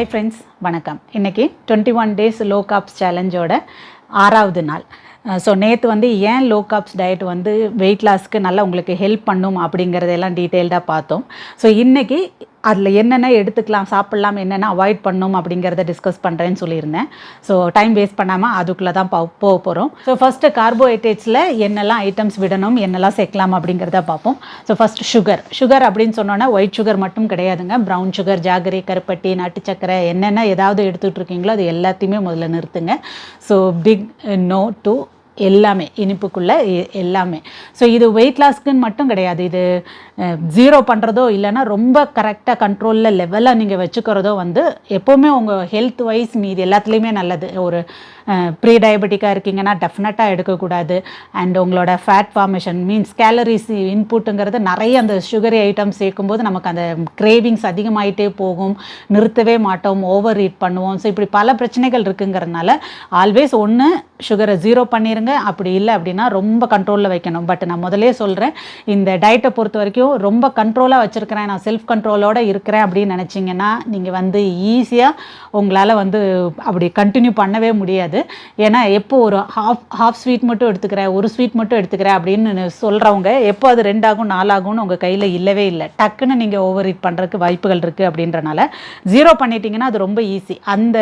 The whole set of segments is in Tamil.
ஹாய் ஃப்ரெண்ட்ஸ் வணக்கம். இன்றைக்கி twenty one days low carbs சேலஞ்சோட ஆறாவது நாள். ஸோ நேற்று வந்து ஏன் லோ காப்ஸ் டயட் வந்து வெயிட் லாஸ்க்கு நல்லா உங்களுக்கு ஹெல்ப் பண்ணும் அப்படிங்கிறதெல்லாம் டீட்டெயில்டாக பார்த்தோம். ஸோ இன்றைக்கி அதில் என்னென்ன எடுத்துக்கலாம் சாப்பிட்லாம் என்னென்ன அவாய்ட் பண்ணும் அப்படிங்கிறத டிஸ்கஸ் பண்ணுறேன்னு சொல்லியிருந்தேன். ஸோ டைம் வேஸ்ட் பண்ணாமல் அதுக்குள்ளே தான் போ- போக போகிறோம் ஸோ ஃபஸ்ட்டு கார்போஹைட்ரேட்ஸில் என்னெல்லாம் ஐட்டம்ஸ் விடணும் என்னெல்லாம் சேர்க்கலாம் அப்படிங்கிறத பார்ப்போம். ஸோ ஃபஸ்ட் சுகர் சுகர் அப்படின்னு சொன்னோன்னா ஒயிட் சுகர் மட்டும் கிடையாதுங்க. ப்ரௌன் சுகர் ஜாகரி கருப்பட்டி நாட்டு சக்கரை என்னென்ன ஏதாவது எடுத்துகிட்டு இருக்கீங்களோ அது எல்லாத்தையுமே முதல்ல நிறுத்துங்க. ஸோ பிக் நோ டு எல்லாமே இனிப்புக்குள்ளே எ- எல்லாமே. ஸோ இது வெயிட் லாஸ்க்குன்னு மட்டும் கிடையாது. இது ஜீரோ பண்ணுறதோ இல்லைன்னா ரொம்ப கரெக்டாக கண்ட்ரோலில் லெவலாக நீங்கள் வச்சுக்கிறதோ வந்து எப்போவுமே உங்கள் ஹெல்த் வைஸ் மீது எல்லாத்துலேயுமே நல்லது. ஒரு ப்ரீ டயபெட்டிக்காக இருக்கீங்கன்னா டெஃபினட்டாக எடுக்கக்கூடாது. அண்ட் உங்களோட ஃபேட் ஃபார்மேஷன் மீன்ஸ் கேலரிஸ் இன்புட்டுங்கிறது நிறைய அந்த சுகரி ஐட்டம் சேர்க்கும்போது நமக்கு அந்த கிரேவிங்ஸ் அதிகமாயிட்டே போகும். நிறுத்தவே மாட்டோம் ஓவர் ஈட் பண்ணுவோம். ஸோ இப்படி பல பிரச்சனைகள் இருக்குங்கிறதுனால ஆல்வேஸ் ஒன்று சுகரை ஜீரோ பண்ணிடுங்க அப்படி இல்லை அப்படின்னா ரொம்ப கண்ட்ரோலில் வைக்கணும். பட் நான் முதலே சொல்கிறேன் இந்த டயட்டை பொறுத்த வரைக்கும் ரொம்ப கண்ட்ரோலாக வச்சுருக்கிறேன். நான் செல்ஃப் கண்ட்ரோலோடு இருக்கிறேன் அப்படின்னு நினச்சிங்கன்னா நீங்கள் வந்து ஈஸியாக உங்களால் வந்து அப்படி கண்டினியூ பண்ணவே முடியாது. ஏன்னா எப்போ ஒரு ஹாஃப் ஹாஃப் ஸ்வீட் மட்டும் எடுத்துக்கிறேன் ஒரு ஸ்வீட் மட்டும் எடுத்துக்கிறேன் அப்படின்னு சொல்கிறவங்க எப்போ அது ரெண்டாகும் நாலாகும்னு உங்கள் கையில் இல்லவே இல்லை. டக்குன்னு நீங்கள் ஓவர் ஈட் பண்ணுறதுக்கு வாய்ப்புகள் இருக்குது அப்படின்றனால ஜீரோ பண்ணிட்டீங்கன்னா அது ரொம்ப ஈஸி அந்த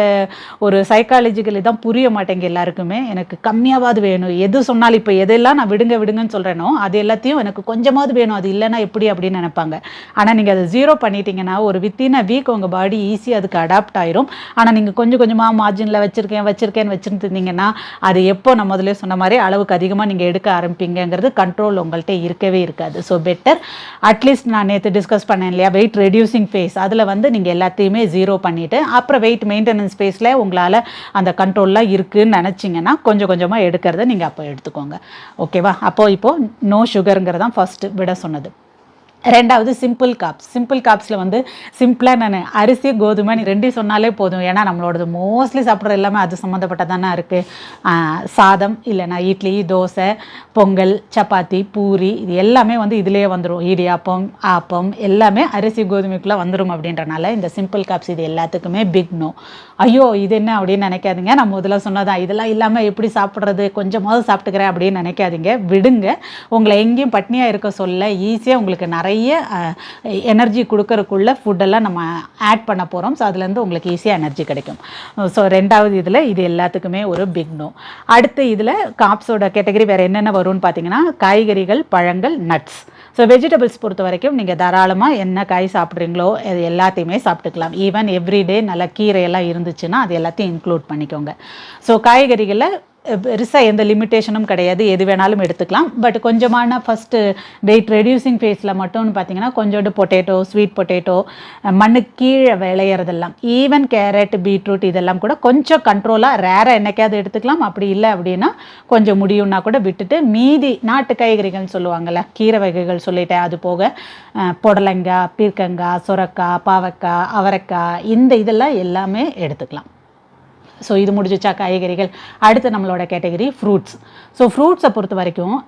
ஒரு சைக்காலஜிக்கலி தான் புரிய மாட்டேங்க எல்லாருக்குமே. எனக்கு கம்மியாவது வேணும். எது சொன்னாலும் இப்போ எதெல்லாம் நான் விடுங்க விடுங்கன்னு சொல்கிறேனோ அது எல்லாத்தையும் எனக்கு கொஞ்சமாவது வேணும். அது இல்லைன்னா எப்படி அப்படின்னு நினைப்பாங்க. ஆனால் நீங்கள் அதை ஜீரோ பண்ணிட்டீங்கன்னா ஒரு வித்தின் அ வீக் உங்கள் பாடி ஈஸியாக அதுக்கு அடாப்ட் ஆயிரும். ஆனால் நீங்கள் கொஞ்சம் கொஞ்சமாக மார்ஜினில் வச்சுருக்கேன் வச்சுருக்கேன்னு வச்சுருந்தீங்கன்னா அது எப்போ நான் முதல்ல சொன்ன மாதிரி அளவுக்கு அதிகமாக நீங்கள் எடுக்க ஆரம்பிப்பீங்கங்கிறது கண்ட்ரோல் உங்கள்கிட்ட இருக்கவே இருக்காது. ஸோ பெட்டர் அட்லீஸ்ட் நான் நேற்று டிஸ்கஸ் பண்ணேன் இல்லையா வெயிட் ரெடியூசிங் ஃபேஸ் அதில் வந்து நீங்கள் எல்லாத்தையுமே ஜீரோ பண்ணிவிட்டு அப்புறம் வெயிட் மெயின்டெனன்ஸ் ஃபேஸில் உங்களால் அந்த கண்ட்ரோல்லாம் இருக்குதுன்னு நினச்சிங்கன்னா கொஞ்சம் கொஞ்சமாக எடுக்கிறது நீங்கள் அப்போ எடுத்துக்கோங்க. ஓகேவா அப்போது இப்போது நோ சுகருங்கிறதான் ஃபஸ்ட்டு விட சொன்னது. ரெண்டாவது சிம்பிள் காப்ஸ் சிம்பிள் காப்ஸில் வந்து சிம்பிளாக நான் அரிசி கோதுமை நீ ரெண்டையும் சொன்னாலே போதும். ஏன்னா நம்மளோடது மோஸ்ட்லி சாப்பிட்றது எல்லாமே அது சம்மந்தப்பட்டதானே இருக்குது சாதம் இல்லைனா இட்லி தோசை பொங்கல் சப்பாத்தி பூரி இது எல்லாமே வந்து இதிலேயே வந்துடும் இடியாப்பம் ஆப்பம் எல்லாமே அரிசி கோதுமைக்குள்ளே வந்துடும் அப்படின்றனால இந்த சிம்பிள் காப்ஸ் இது எல்லாத்துக்குமே பிக் நோ ஐயோ இது என்ன அப்படின்னு நினைக்காதீங்க. நான் முதல்ல சொன்னதான் இதெல்லாம் இல்லாமல் எப்படி சாப்பிட்றது? கொஞ்சமாவது சாப்பிட்டுக்கிறேன் அப்படின்னு நினைக்காதீங்க. விடுங்க. உங்களை எங்கேயும் பட்னியாக இருக்க சொல்ல ஈஸியாக உங்களுக்கு நிறைய எனர்ஜி கொடுக்கறக்குள்ள ஃபுட்டெல்லாம் நம்ம ஆட் பண்ண போகிறோம் ஸோ அதுலேருந்து உங்களுக்கு ஈஸியாக எனர்ஜி கிடைக்கும். ஸோ ரெண்டாவது இதில் இது எல்லாத்துக்குமே ஒரு பிக் நோ அடுத்து இதில் காப்ஸோட கேட்டகரி வேறு என்னென்ன வரும்னு பார்த்தீங்கன்னா காய்கறிகள் பழங்கள் நட்ஸ் ஸோ வெஜிடபிள்ஸ் பொறுத்த வரைக்கும் நீங்கள் தாராளமாக என்ன காய் சாப்பிட்றீங்களோ அது எல்லாத்தையுமே சாப்பிட்டுக்கலாம். ஈவன் எவ்ரிடே நல்ல கீரையெல்லாம் இருந்துச்சுன்னா அது எல்லாத்தையும் இன்க்ளூட் பண்ணிக்கோங்க. ஸோ காய்கறிகளில் பெருசாக எந்த லிமிட்டேஷனும் கிடையாது. எது வேணாலும் எடுத்துக்கலாம். பட் கொஞ்சமான ஃபஸ்ட்டு வெயிட் ரெடியூசிங் ஃபேஸில் மட்டும்னு பார்த்தீங்கன்னா கொஞ்சோண்டு பொட்டேட்டோ ஸ்வீட் பொட்டேட்டோ மண்ணு கீழே விளையிறதெல்லாம் ஈவன் கேரட் பீட்ரூட் இதெல்லாம் கூட கொஞ்சம் கண்ட்ரோலாக ரேராக என்னைக்காவது எடுத்துக்கலாம். அப்படி இல்லை அப்படின்னா கொஞ்சம் முடியும்னா கூட விட்டுட்டு மீதி நாட்டு காய்கறிகள்னு சொல்லுவாங்கள்ல கீரை வகைகள் சொல்லிட்டேன். அது போக புடலங்காய் பீர்க்கங்காய் சுரக்காய் பாவக்காய் அவரைக்காய் இந்த இதெல்லாம் எல்லாமே எடுத்துக்கலாம். ஸோ இது முடிஞ்சிச்சா காய்கறிகள். அடுத்து நம்மளோட கேட்டகரி ஃப்ரூட்ஸ் ஸோ ஃப்ரூட்ஸை பொறுத்த வரைக்கும்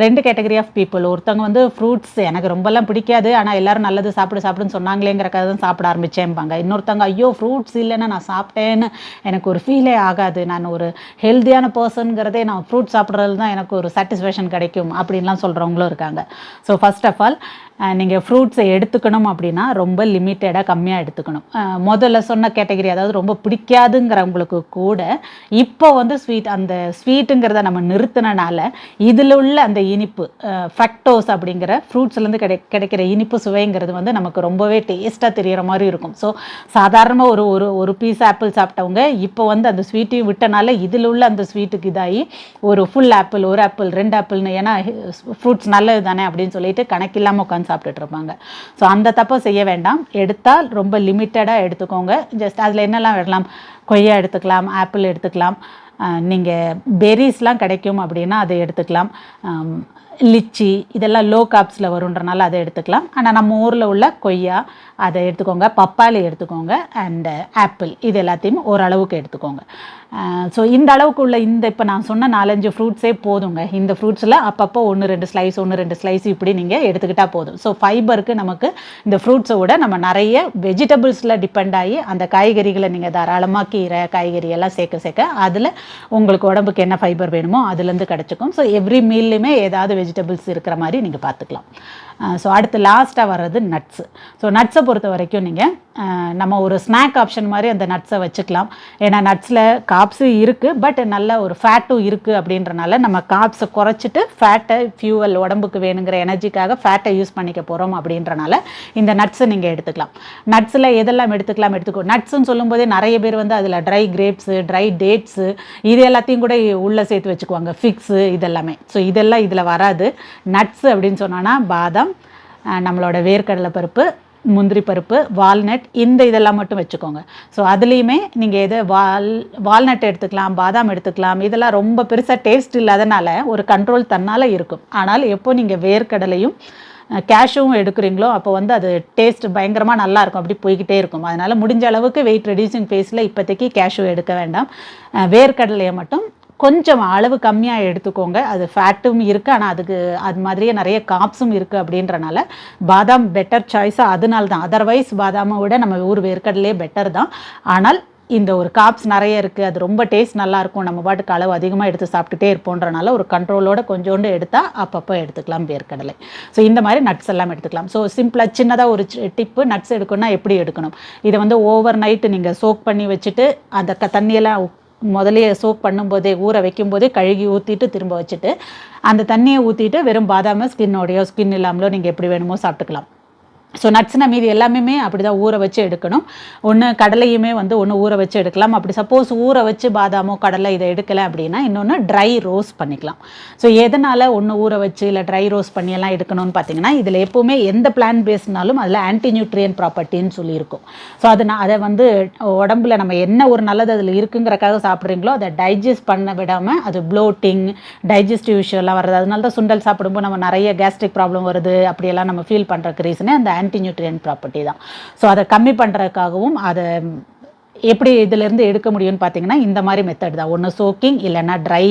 ரெண்டு கேட்டகரி ஆஃப் பீப்புள் ஒருத்தவங்க வந்து ஃப்ரூட்ஸ் எனக்கு ரொம்பலாம் பிடிக்காது. ஆனால் எல்லாரும் நல்லது சாப்பிடு சாப்பிடுன்னு சொன்னாங்களேங்கிறக்காக தான் சாப்பிட ஆரம்பித்தேன்பாங்க இன்னொருத்தவங்க ஐயோ ஃப்ரூட்ஸ் இல்லைன்னா நான் சாப்பிட்டேன்னு எனக்கு ஒரு ஃபீலே ஆகாது. நான் ஒரு ஹெல்த்தியான பர்சனுங்கிறதே நான் ஃப்ரூட்ஸ் சாப்பிட்றது தான் எனக்கு ஒரு சாட்டிஸ்ஃபேக்ஷன் கிடைக்கும். அப்படின்லாம் சொல்கிறவங்களும் இருக்காங்க. ஸோ ஃபர்ஸ்ட் ஆஃப் ஆல் நீங்கள் ஃப்ரூட்ஸை எடுத்துக்கணும் அப்படின்னா ரொம்ப லிமிட்டடாக கம்மியாக எடுத்துக்கணும். முதல்ல சொன்ன கேட்டகரி அதாவது ரொம்ப பிடிக்காதுங்கிறவங்களுக்கு கூட இப்போ வந்து ஸ்வீட் அந்த ஸ்வீட்டுங்கிறத நம்ம நிறுத்தினால இதில் உள்ள அந்த இனிப்பு ஃபக்டோஸ் அப்படிங்கிற ஃப்ரூட்ஸ்லேருந்து கிடை கிடைக்கிற இனிப்பு சுவைங்கிறது வந்து நமக்கு ரொம்பவே டேஸ்ட்டாக தெரிகிற மாதிரி இருக்கும். ஸோ சாதாரணமாக ஒரு ஒரு ஒரு பீஸ் ஆப்பிள் சாப்பிட்டவங்க இப்போ வந்து அந்த ஸ்வீட்டையும் விட்டனால இதில் உள்ள அந்த ஸ்வீட்டுக்கு இதாகி ஒரு ஃபுல் ஆப்பிள் ஒரு ஆப்பிள் ரெண்டு ஆப்பிள்னு ஏன்னா ஃப்ரூட்ஸ் நல்லது தானே அப்படின்னு சொல்லிட்டு கணக்கில்லாமல் உட்காந்து சாப்பிட்டுட்டு இருப்பாங்க. ஸோ அந்த தப்பை செய்ய வேண்டாம். எடுத்தால் ரொம்ப லிமிட்டடாக எடுத்துக்கோங்க. ஜஸ்ட் அதில் என்னெல்லாம் விடலாம் கொய்யா எடுத்துக்கலாம் ஆப்பிள் எடுத்துக்கலாம். நீங்கள் பெரிஸ்லாம் கிடைக்கும் அப்படின்னா அதை எடுத்துக்கலாம். லிச்சி இதெல்லாம் லோ காப்ஸில் வருன்றனால அதை எடுத்துக்கலாம். ஆனால் நம்ம ஊரில் உள்ள கொய்யா அதை எடுத்துக்கோங்க. பப்பாளி எடுத்துக்கோங்க. அண்டு ஆப்பிள் இது எல்லாத்தையும் ஓரளவுக்கு எடுத்துக்கோங்க. ஸோ இந்த அளவுக்கு உள்ள இந்த இப்போ நான் சொன்ன நாலஞ்சு ஃப்ரூட்ஸே போதுங்க. இந்த ஃப்ரூட்ஸில் அப்பப்போ ஒன்று ரெண்டு ஸ்லைஸ் ஒன்று ரெண்டு ஸ்லைஸ் இப்படி நீங்கள் எடுத்துக்கிட்டால் போதும். ஸோ ஃபைபருக்கு நமக்கு இந்த ஃப்ரூட்ஸை விட நம்ம நிறைய வெஜிடபிள்ஸில் டிபெண்ட் ஆகி அந்த காய்கறிகளை நீங்கள் தாராளமாக கீரை காய்கறி எல்லாம் சேர்க்க சேர்க்க அதில் உங்களுக்கு உடம்புக்கு என்ன ஃபைபர் வேணுமோ அதுலேருந்து கிடச்சிக்கும். ஸோ எவ்ரி மீல்லையுமே ஏதாவது வெஜிடபிள்ஸ் இருக்கிற மாதிரி நீங்கள் பார்த்துக்கலாம். ஸோ அடுத்து லாஸ்ட்டாக வர்றது நட்ஸு ஸோ நட்ஸை பொறுத்த வரைக்கும் நீங்கள் நம்ம ஒரு ஸ்நாக் ஆப்ஷன் மாதிரி அந்த நட்ஸை வச்சுக்கலாம். ஏன்னா நட்ஸில் காப்ஸு இருக்குது பட் நல்ல ஒரு ஃபேட்டும் இருக்குது அப்படின்றனால நம்ம காப்ஸை குறைச்சிட்டு ஃபேட்டை ஃபியூவல் உடம்புக்கு வேணுங்கிற எனர்ஜிக்காக ஃபேட்டை யூஸ் பண்ணிக்க போகிறோம் அப்படின்றனால இந்த நட்ஸை நீங்கள் எடுத்துக்கலாம். நட்ஸில் எதெல்லாம் எடுத்துக்கலாம் எடுத்துக்கோ. நட்ஸுன்னு சொல்லும்போதே நிறைய பேர் வந்து அதில் ட்ரை கிரேப்ஸு ட்ரை டேட்ஸு இது எல்லாத்தையும் கூட உள்ளே சேர்த்து வச்சுக்குவாங்க. ஃபிக்ஸு இதெல்லாமே. ஸோ இதெல்லாம் இதில் வராது. நட்ஸு அப்படின்னு சொன்னோன்னா பாதாம் நம்மளோட வேர்க்கடலை பருப்பு முந்திரி பருப்பு வால்நட் இந்த இதெல்லாம் மட்டும் வச்சுக்கோங்க. ஸோ அதுலேயுமே நீங்கள் எது வால் வால்நட் எடுத்துக்கலாம் பாதாம் எடுத்துக்கலாம் இதெல்லாம் ரொம்ப பெருசாக டேஸ்ட் இல்லாதனால ஒரு கண்ட்ரோல் தன்னால் இருக்கும். ஆனால் எப்போ நீங்கள் வேர்க்கடலையும் கேஷும் எடுக்கிறீங்களோ அப்போ வந்து அது டேஸ்ட் பயங்கரமாக நல்லாயிருக்கும் அப்படி போய்கிட்டே இருக்கும். அதனால் முடிஞ்ச அளவுக்கு வெயிட் ரெடியூசிங் ஃபேஸில் இப்போதைக்கு கேஷு எடுக்க வேண்டாம். வேர்க்கடலையை மட்டும் கொஞ்சம் அளவு கம்மியாக எடுத்துக்கோங்க. அது ஃபேட்டும் இருக்குது ஆனால் அதுக்கு அது மாதிரியே நிறைய காப்ஸும் இருக்குது அப்படின்றனால பாதாம் பெட்டர் சாய்ஸாக அதனால தான் அதர்வைஸ் பாதாமை விட நம்ம ஊர் வேர்க்கடலே பெட்டர் தான். ஆனால் இந்த ஒரு காப்ஸ் நிறைய இருக்குது அது ரொம்ப டேஸ்ட் நல்லாயிருக்கும் நம்ம பாட்டுக்கு அளவு அதிகமாக எடுத்து சாப்பிட்டுட்டே இருப்போன்றனால ஒரு கண்ட்ரோலோட கொஞ்சோண்டு எடுத்தால் அப்பப்போ எடுத்துக்கலாம் வேர்க்கடலை. ஸோ இந்த மாதிரி நட்ஸ் எல்லாம் எடுத்துக்கலாம். ஸோ சிம்பிளாக சின்னதாக ஒரு டிப்பு நட்ஸ் எடுக்கணும்னா எப்படி எடுக்கணும்? இதை வந்து ஓவர் நைட்டு நீங்கள் சோக் பண்ணி வச்சுட்டு அந்த க தண்ணியெல்லாம் முதலையே சோக் பண்ணும்போதே ஊற வைக்கும்போதே கழுகி ஊற்றிட்டு திரும்ப வச்சுட்டு அந்த தண்ணியை ஊற்றிட்டு வெறும் பாதாம ஸ்கின்னோடையோ ஸ்கின் இல்லாமலோ நீங்கள் எப்படி வேணுமோ சாப்பிட்டுக்கலாம். ஸோ நட்ஸ்னா மீதி எல்லாமே அப்படி தான் ஊற வச்சு எடுக்கணும். ஒன்று கடலையுமே வந்து ஒன்று ஊற வச்சு எடுக்கலாம். அப்படி சப்போஸ் ஊற வச்சு பாதாமோ கடலை இதை எடுக்கலை அப்படின்னா இன்னொன்று ட்ரை ரோஸ் பண்ணிக்கலாம். ஸோ எதனால் ஒன்று ஊற வச்சு இல்லை ட்ரை ரோஸ் பண்ணி எல்லாம் எடுக்கணும்னு பார்த்தீங்கன்னா இதில் எப்போவுமே எந்த பிளான் பேஸ்னாலும் அதில் ஆன்டி நியூட்ரியன் ப்ராப்பர்ட்டின்னு சொல்லியிருக்கும். ஸோ அது நான் அதை வந்து உடம்புல நம்ம என்ன ஒரு நல்லது அதில் இருக்குங்கிறக்காக சாப்பிட்றீங்களோ அதை டைஜஸ்ட் பண்ண விடாமல் அது ப்ளோட்டிங் டைஜஸ்டிவ் இஷ்யூலாம் வர்றது அதனால தான் சுண்டல் சாப்பிடும்போது நம்ம நிறைய கேஸ்ட்ரிக் ப்ராப்ளம் வருது அப்படியெல்லாம் நம்ம ஃபீல் பண்ணுறக்கு ரீசனே அந்த ஆன்டி நியூட்ரியன் ப்ராப்பர்ட்டி தான். ஸோ அதை கம்மி பண்ணுறதுக்காகவும் அதை எப்படி இதிலேருந்து எடுக்க முடியும்னு பார்த்தீங்கன்னா இந்த மாதிரி மெத்தட் தான். ஒன்று சோக்கிங் இல்லைன்னா ட்ரை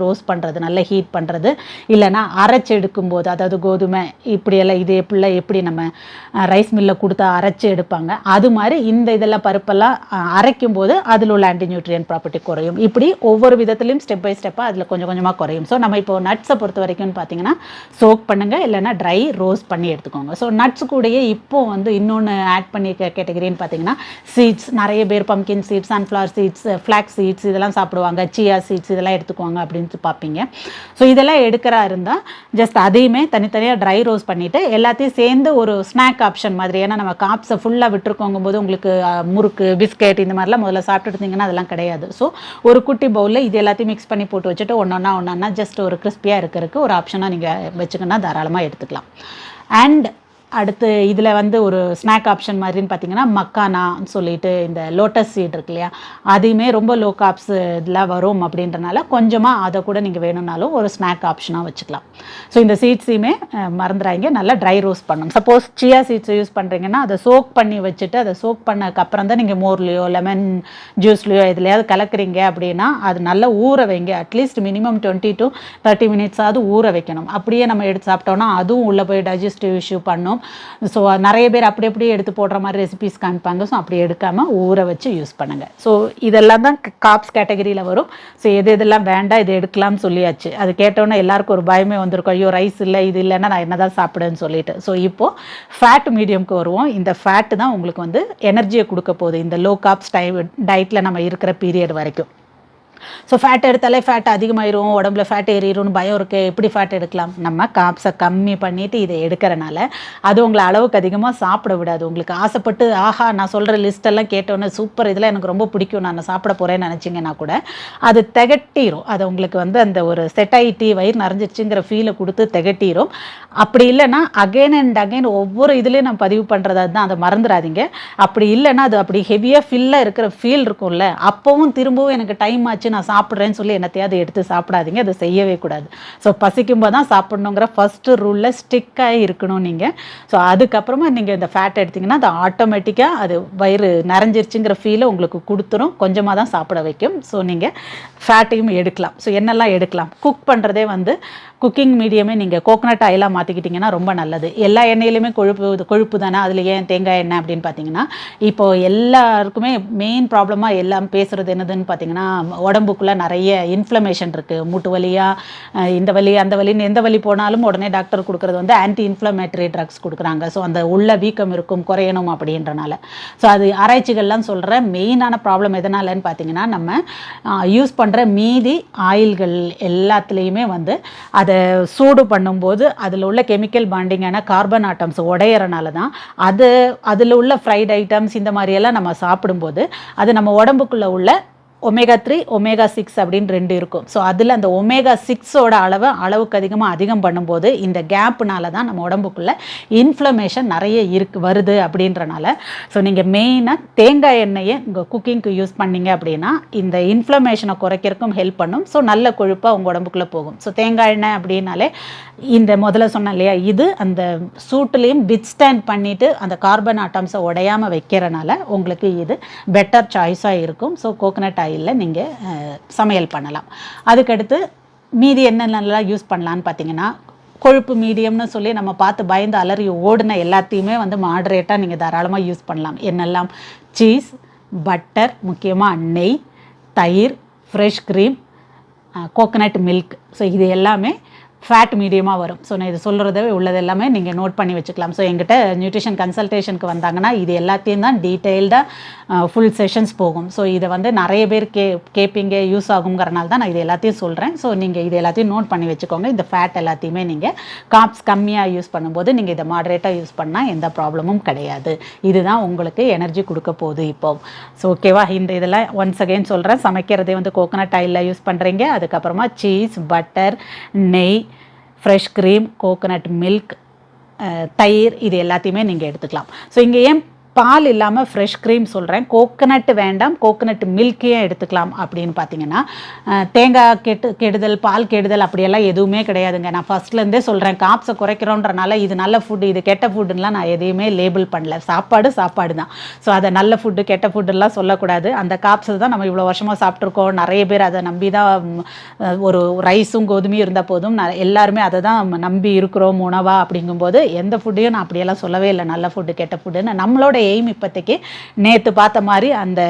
ரோஸ் பண்ணுறது நல்ல ஹீட் பண்ணுறது இல்லைன்னா அரைச்சி எடுக்கும்போது அதாவது கோதுமை இப்படியெல்லாம் இது எப்படிலாம் எப்படி நம்ம ரைஸ் மில்லில் கொடுத்தா அரைச்சி எடுப்பாங்க. அது மாதிரி இந்த இதெல்லாம் பருப்பெல்லாம் அரைக்கும் போது அதில் உள்ள ஆன்டி நியூட்ரியன் ப்ராப்பர்ட்டி குறையும். இப்படி ஒவ்வொரு விதத்துலையும் ஸ்டெப் பை ஸ்டெப்பாக அதில் கொஞ்சம் கொஞ்சமாக குறையும். ஸோ நம்ம இப்போ நட்ஸை பொறுத்த வரைக்கும்னு பார்த்தீங்கன்னா சோக் பண்ணுங்கள் இல்லைன்னா ட்ரை ரோஸ் பண்ணி எடுத்துக்கோங்க. ஸோ நட்ஸ் கூடயே இப்போ வந்து இன்னொன்று ஆட் பண்ணி கேட்டகரின்னு பார்த்தீங்கன்னா சீட்ஸ் நிறைய பேர் pumpkin seeds sunflower seeds flax seeds இதெல்லாம் சாப்பிடுவாங்க. சியா சீட்ஸ் இதெல்லாம் எடுத்துக்குவாங்க அப்படின்ட்டு பார்ப்பீங்க. ஸோ இதெல்லாம் எடுக்கிறா இருந்தால் ஜஸ்ட் அதையுமே தனித்தனியாக ட்ரை ரோஸ் பண்ணிவிட்டு எல்லாத்தையும் சேர்ந்து ஒரு ஸ்நாக் ஆப்ஷன் மாதிரி. ஏன்னா நம்ம காப்ஸை ஃபுல்லாக விட்டுருக்கோங்கும் போது உங்களுக்கு முறுக்கு பிஸ்கெட் இந்த மாதிரிலாம் முதல்ல சாப்பிட்டுருந்தீங்கன்னா அதெல்லாம் கிடையாது. ஸோ ஒரு குட்டி பவுலில் இது எல்லாத்தையும் மிக்ஸ் பண்ணி போட்டு வச்சுட்டு ஒன்று ஒன்றா ஒன்றா ஜஸ்ட் ஒரு கிறிஸ்பியாக இருக்கிறதுக்கு ஒரு ஆப்ஷனாக நீங்கள் வச்சுக்கன்னா தாராளமாக எடுத்துக்கலாம். அண்ட் அடுத்து இதில் வந்து ஒரு ஸ்நாக் ஆப்ஷன் மாதிரின்னு பார்த்தீங்கன்னா மக்கானான்னு சொல்லிட்டு இந்த லோட்டஸ் சீட் இருக்கு இல்லையா? அதையுமே ரொம்ப லோ காப்ஸ் இதில் வரும் அப்படின்றனால கொஞ்சமாக அதை கூட நீங்கள் வேணும்னாலும் ஒரு ஸ்நாக் ஆப்ஷனாக வச்சுக்கலாம். ஸோ இந்த சீட்ஸையுமே மறந்துடாங்க நல்லா ட்ரை ரோஸ்ட் பண்ணணும். சப்போஸ் சியா சீட்ஸ் யூஸ் பண்ணுறீங்கன்னா அதை சோக் பண்ணி வச்சுட்டு அதை சோக் பண்ணக்கப்புறம் தான் நீங்கள் மோர்லேயோ லெமன் ஜூஸ்லேயோ எதுலையாவது கலக்குறீங்க அப்படின்னா அது நல்லா ஊற வைங்க. At least minimum twenty to thirty மினிட்ஸாவது ஊற வைக்கணும். அப்படியே நம்ம எடுத்து சாப்பிட்டோன்னா அதுவும் உள்ளே போய் டைஜஸ்டிவ் இஷ்யூ பண்ணும். ஸோ நிறைய பேர் அப்படி அப்படியே எடுத்து போடுற மாதிரி ரெசிபிஸ் காமிப்பாங்க. ஸோ அப்படி எடுக்காமல் ஊற வச்சு யூஸ் பண்ணுங்கள் ஸோ இதெல்லாம் தான் காப்ஸ் கேட்டகரியில் வரும். ஸோ எது எதெல்லாம் வேண்டாம் இது எடுக்கலாம்னு சொல்லியாச்சு. அது கேட்டோன்னே எல்லாருக்கும் ஒரு பயமே வந்திருக்கும். ஐயோ ரைஸ் இல்லை இது இல்லைன்னா நான் என்ன தான் சாப்பிடுன்னு சொல்லிட்டு. ஸோ இப்போது ஃபேட் மீடியம்க்கு வருவோம். இந்த ஃபேட்டு தான் உங்களுக்கு வந்து எனர்ஜியை கொடுக்க போகுது. இந்த லோ காப்ஸ் டை டயட்டில் நம்ம இருக்கிற பீரியட் வரைக்கும். ஸோ ஃபேட் எடுத்தாலே ஃபேட் அதிகமாயிரும் உடம்புல ஃபேட் ஏறிடும்னு பயம் இருக்கு. எப்படி ஃபேட் எடுக்கலாம்? நம்ம காப்ஸை கம்மி பண்ணிவிட்டு இதை எடுக்கிறனால அது உங்களை அளவுக்கு அதிகமாக சாப்பிட விடாது. உங்களுக்கு ஆசைப்பட்டு ஆஹா நான் சொல்கிற லிஸ்ட்டெல்லாம் கேட்டோன்னே சூப்பர் இதெல்லாம் எனக்கு ரொம்ப பிடிக்கும். நான் சாப்பிட போகிறேன்னு நினச்சிங்கன்னா கூட அது திகட்டிரும். அது உங்களுக்கு வந்து அந்த ஒரு செட்டாயிட்டி வயிறு நிறைஞ்சிருச்சுங்கிற ஃபீலை கொடுத்து திகட்டிரும். அப்படி இல்லைன்னா அகைன் அண்ட் அகைன் ஒவ்வொரு இதுலேயும் நான் பதிவு பண்ணுறதா தான் அதை மறந்துடாதீங்க. அப்படி இல்லைன்னா அது அப்படி ஹெவியாக ஃபில்லாக இருக்கிற ஃபீல் இருக்கும்ல அப்போவும் திரும்பவும் எனக்கு டைம் ஆச்சு நான் சாப்பிட்றேன்னு சொல்லி என்னத்தையாவது எடுத்து சாப்பிடாதீங்க அதை செய்யவே கூடாது. ஸோ பசிக்கும் போது தான் சாப்பிட்ணுங்கிற ஃபஸ்ட்டு ரூலில் ஸ்டிக்காக இருக்கணும் நீங்கள் ஸோ அதுக்கப்புறமா நீங்கள் இந்த ஃபேட் எடுத்திங்கன்னா அது ஆட்டோமேட்டிக்காக அது வயிறு நிறைஞ்சிருச்சுங்கிற ஃபீலை உங்களுக்கு கொடுத்துரும். கொஞ்சமாக தான் சாப்பிட வைக்கும். ஸோ நீங்கள் ஃபேட்டையும் எடுக்கலாம். ஸோ என்னெல்லாம் எடுக்கலாம்? குக் பண்ணுறதே வந்து குக்கிங் மீடியமே நீங்கள் கோகனட் ஆயிலாக மாற்றிக்கிட்டிங்கன்னா ரொம்ப நல்லது. எல்லா எண்ணெயிலுமே கொழுப்பு இது கொழுப்பு தானே? அதில் ஏன் தேங்காய் எண்ணெய் அப்படின்னு பார்த்தீங்கன்னா இப்போ எல்லாருக்குமே மெயின் ப்ராப்ளமாக எல்லாம் பேசுகிறது என்னதுன்னு பார்த்தீங்கன்னா உடம்புக்குள்ளே நிறைய இன்ஃப்ளமேஷன் இருக்குது மூட்டு வலியாக இந்த வலி அந்த வலின்னு எந்த வலி போனாலும் உடனே டாக்டர் கொடுக்குறது வந்து ஆன்டி இன்ஃப்ளமேட்டரி ட்ரக்ஸ் கொடுக்குறாங்க. ஸோ அந்த உள்ள வீக்கம் இருக்கும் குறையணும் அப்படின்றனால. ஸோ அது ஆராய்ச்சிகள்லாம் சொல்கிற மெயினான ப்ராப்ளம் எதனாலன்னு பார்த்தீங்கன்னா நம்ம யூஸ் பண்ணுற மீதி ஆயில்கள் எல்லாத்துலேயுமே வந்து அதை சூடு பண்ணும்போது அதில் உள்ள கெமிக்கல் பாண்டிங்கான கார்பன் ஆட்டம்ஸ் உடையறனால தான் அது அதில் உள்ள ஃப்ரைட் ஐட்டம்ஸ் இந்த மாதிரியெல்லாம் நம்ம சாப்பிடும்போது அது நம்ம உடம்புக்குள்ளே உள்ள ஒமேகா த்ரீ ஒமேகா சிக்ஸ் அப்படின்னு ரெண்டு இருக்கும். ஸோ அதில் அந்த ஒமேகா சிக்ஸோட அளவை அளவுக்கு அதிகமாக அதிகம் பண்ணும்போது இந்த கேப்னால தான் நம்ம உடம்புக்குள்ளே இன்ஃப்ளமேஷன் நிறைய இருக்கு வருது அப்படின்றனால. ஸோ நீங்கள் மெயினாக தேங்காய் எண்ணெயை உங்கள் குக்கிங்க்கு யூஸ் பண்ணீங்க அப்படின்னா இந்த இன்ஃப்ளமேஷனை குறைக்கிறதுக்கும் ஹெல்ப் பண்ணும். ஸோ நல்ல கொழுப்பாக உங்கள் உடம்புக்குள்ளே போகும். ஸோ தேங்காய் எண்ணெய் அப்படின்னாலே இந்த முதல்ல சொன்னேன் இல்லையா இது அந்த சூட்டுலேயும் வித் ஸ்டாண்ட் பண்ணிவிட்டு அந்த கார்பன் ஆட்டம்ஸை உடையாமல் வைக்கிறனால உங்களுக்கு இது பெட்டர் சாய்ஸாக இருக்கும். ஸோ கோகனட் ஆயிலில் நீங்கள் சமையல் பண்ணலாம். அதுக்கடுத்து மீதி என்னென்னலாம் யூஸ் பண்ணலான்னு பார்த்தீங்கன்னா கொழுப்பு மீடியம்னு சொல்லி நம்ம பார்த்து பயந்து அலறி ஓடின எல்லாத்தையுமே வந்து மாடரேட்டாக நீங்கள் தாராளமாக யூஸ் பண்ணலாம். என்னெல்லாம்? சீஸ் பட்டர் முக்கியமாக நெய் தயிர் fresh cream coconut milk so இது எல்லாமே ஃபேட் மீடியமாக வரும். ஸோ நான் இது சொல்கிறத உள்ளது எல்லாமே நீங்கள் நோட் பண்ணி வச்சுக்கலாம். ஸோ எங்கிட்ட நியூட்ரிஷன் கன்சல்டேஷனுக்கு வந்தாங்கன்னா இது எல்லாத்தையும் தான் டீட்டெயில்டாக ஃபுல் செஷன்ஸ் போகும். ஸோ இதை வந்து நிறைய பேர் கே கேட்பீங்க யூஸ் ஆகுங்கிறனால தான் நான் இது எல்லாத்தையும் சொல்கிறேன் ஸோ நீங்கள் இது எல்லாத்தையும் நோட் பண்ணி வச்சுக்கோங்க. இந்த ஃபேட் எல்லாத்தையுமே நீங்கள் காப்ஸ் கம்மியாக யூஸ் பண்ணும்போது நீங்கள் இதை மாடரேட்டாக யூஸ் பண்ணால் எந்த ப்ராப்ளமும் கிடையாது. இதுதான் உங்களுக்கு எனர்ஜி கொடுக்க போகுது இப்போ. ஸோ ஓகேவா இந்த இதெல்லாம் ஒன்ஸ் அகைன் சொல்கிறேன் சமைக்கிறதே வந்து கோகனட் ஆயிலில் யூஸ் பண்ணுறீங்க அதுக்கப்புறமா சீஸ் பட்டர் நெய் ஃப்ரெஷ் க்ரீம் கோகனட் மில்க் தயிர் இது எல்லாத்தையுமே நீங்கள் எடுத்துக்கலாம். ஸோ இங்கே ஏன் பால் இல்லாமல் ஃப்ரெஷ் க்ரீம் சொல்கிறேன் கோகனட் வேண்டாம் கோகனட் மில்க்கையே எடுத்துக்கலாம் அப்படின்னு பார்த்தீங்கன்னா தேங்காய் கெட்டு கெடுதல் பால் கெடுதல் அப்படியெல்லாம் எதுவுமே கிடையாதுங்க. நான் ஃபஸ்ட்லேருந்தே சொல்கிறேன் காப்ஸை குறைக்கிறோன்றனால இது நல்ல ஃபுட்டு இது கெட்ட ஃபுட்டுலாம் நான் எதையுமே லேபிள் பண்ணல. சாப்பாடு சாப்பாடு தான் ஸோ அதை நல்ல ஃபுட்டு கெட்ட ஃபுட்டுலாம் சொல்லக்கூடாது. அந்த காப்ஸை தான் நம்ம இவ்வளோ வருஷமாக சாப்பிட்ருக்கோம் நிறைய பேர் அதை நம்பி தான் ஒரு ரைஸும் கோதுமையும் இருந்தால் போதும். நான் எல்லாருமே அதை தான் நம்பி இருக்கிறோம் உணவா அப்படிங்கும்போது எந்த ஃபுட்டையும் நான் அப்படியெல்லாம் சொல்லவே இல்லை. நல்ல ஃபுட்டு கெட்ட ஃபுட்டுன்னு நம்மளோட எய்ம் இப்போதைக்கு. நேற்று பார்த்த மாதிரி அந்த